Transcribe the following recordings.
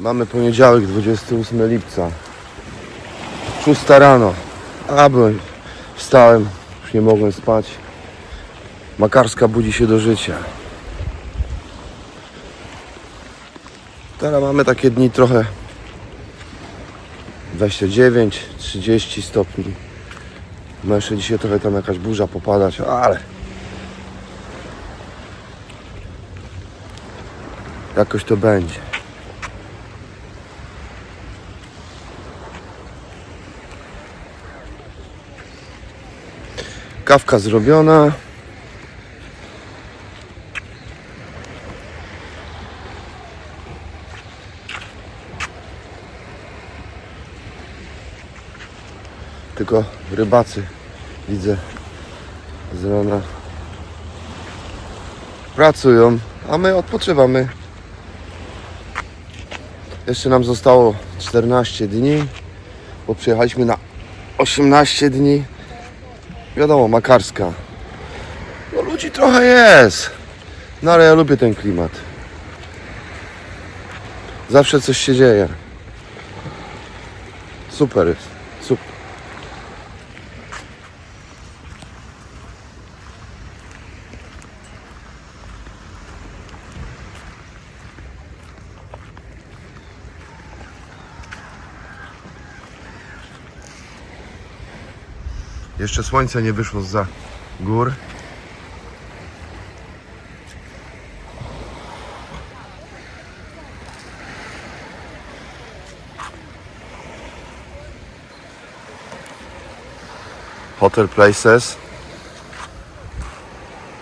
Mamy poniedziałek, 28 lipca. 6 rano. A byłem, wstałem, już nie mogłem spać. Makarska budzi się do życia. Teraz mamy takie dni trochę 29, 30 stopni. Ma jeszcze dzisiaj trochę tam jakaś burza popadać, ale jakoś to będzie. Kawka zrobiona. Tylko rybacy widzę z rana pracują, a my odpoczywamy. Jeszcze nam zostało 14 dni, bo przyjechaliśmy na 18 dni. Wiadomo, makarska. No ludzi trochę jest. No ale ja lubię ten klimat. Zawsze coś się dzieje. Super jest. Super. Jeszcze słońce nie wyszło za gór. Hotel Places.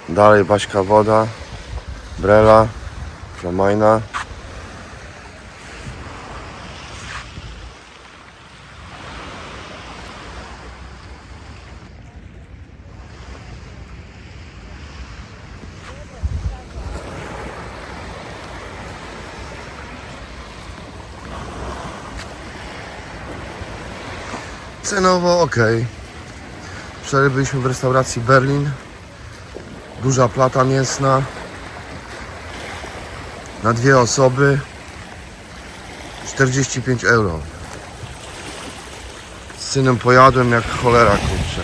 Dalej Baśka Woda. Brela. Flamajna. Cenowo ok. Wczoraj byliśmy w restauracji Berlin. Duża plata mięsna. Na dwie osoby. 45 euro. Z synem pojadłem jak cholera kurczę.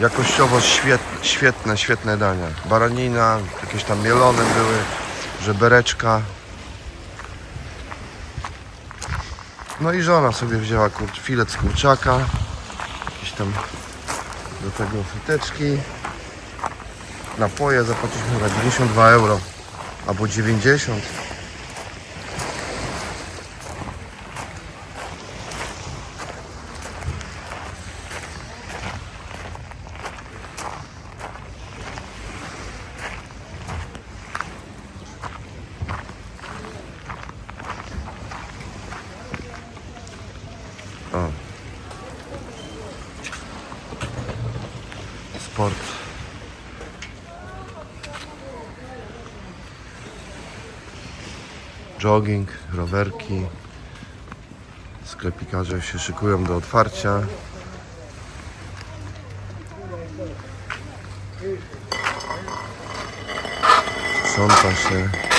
Jakościowo świetne, świetne, świetne dania. Baranina, jakieś tam mielone były, żebereczka. No i żona sobie wzięła kurcz, filet z kurczaka, jakieś tam do tego fryteczki, napoje zapłaciliśmy chyba 92 euro, albo 90. O. Sport. Jogging, rowerki. Sklepikarze się szykują do otwarcia. Sprząta się.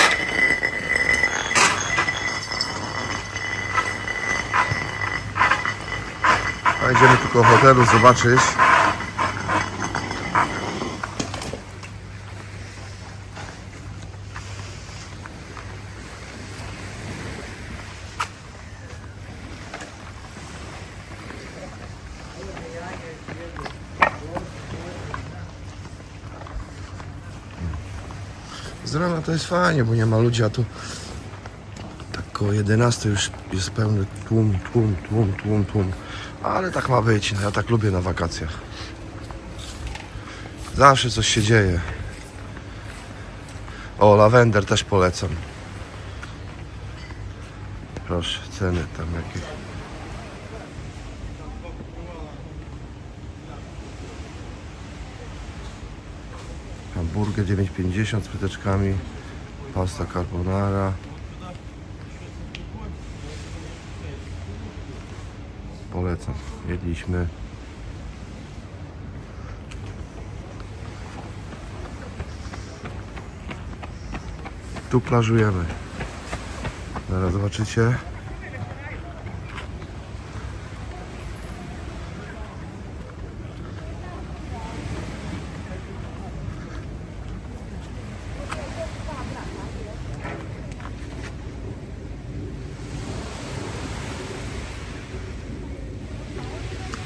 A idziemy tylko hotelu zobaczyć. Z rana to jest fajnie, bo nie ma ludzi, a tu tak koło 11 już jest pełny tłum, tłum, tłum, tłum, tłum. Ale tak ma być, no ja tak lubię na wakacjach. Zawsze coś się dzieje. O, lawender też polecam. Proszę, ceny tam jakieś. Hamburger 9,50 z pyteczkami. Pasta carbonara. Polecam. Jedliśmy. Tu plażujemy. Zaraz zobaczycie.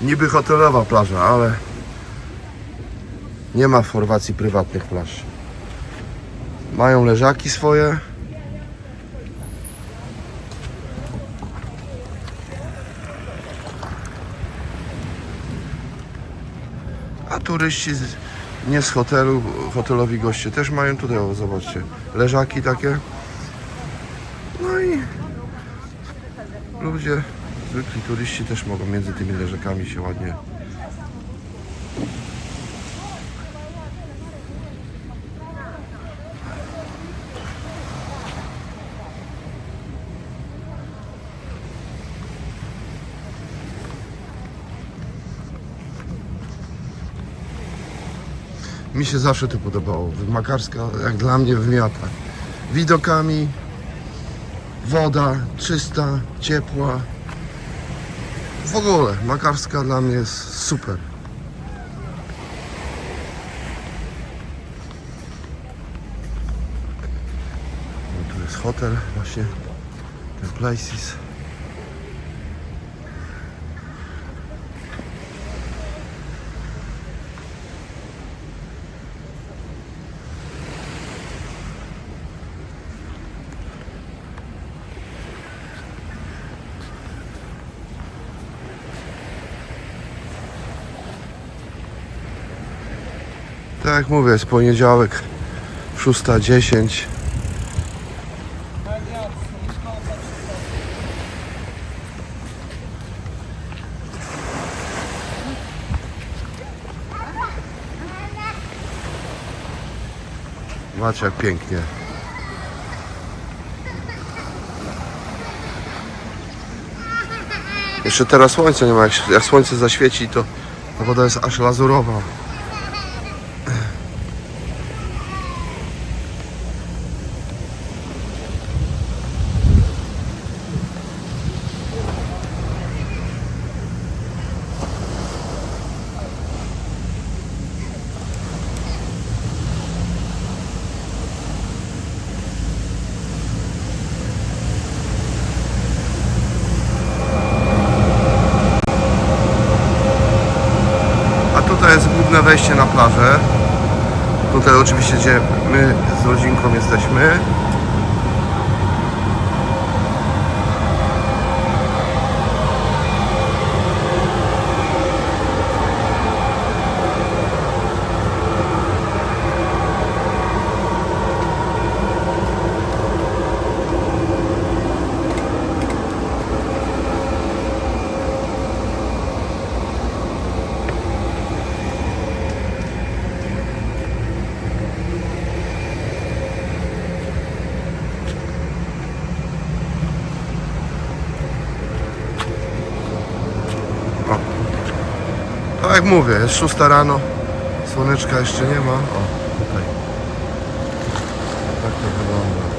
Niby hotelowa plaża, ale nie ma w Chorwacji prywatnych plaż. Mają leżaki swoje. A turyści z, nie z hotelu, hotelowi goście też mają tutaj, o, zobaczcie, leżaki takie. No i ludzie, zwykli turyści też mogą między tymi leżakami się ładnie Mi się zawsze to podobało. Makarska, jak dla mnie, wymiata. Widokami, woda czysta, ciepła. W ogóle, Makarska dla mnie jest super. No, tu jest hotel właśnie, ten Places. Tak jak mówię, jest poniedziałek, 6.10. Macie jak pięknie. Jeszcze teraz słońce nie ma. Jak, jak słońce zaświeci, to woda jest aż lazurowa. A tutaj jest główne wejście na plażę. Tutaj oczywiście gdzie my z rodzinką jesteśmy. Mówię, jest 6 rano. Słoneczka jeszcze nie ma. O, tutaj. Tak to wygląda.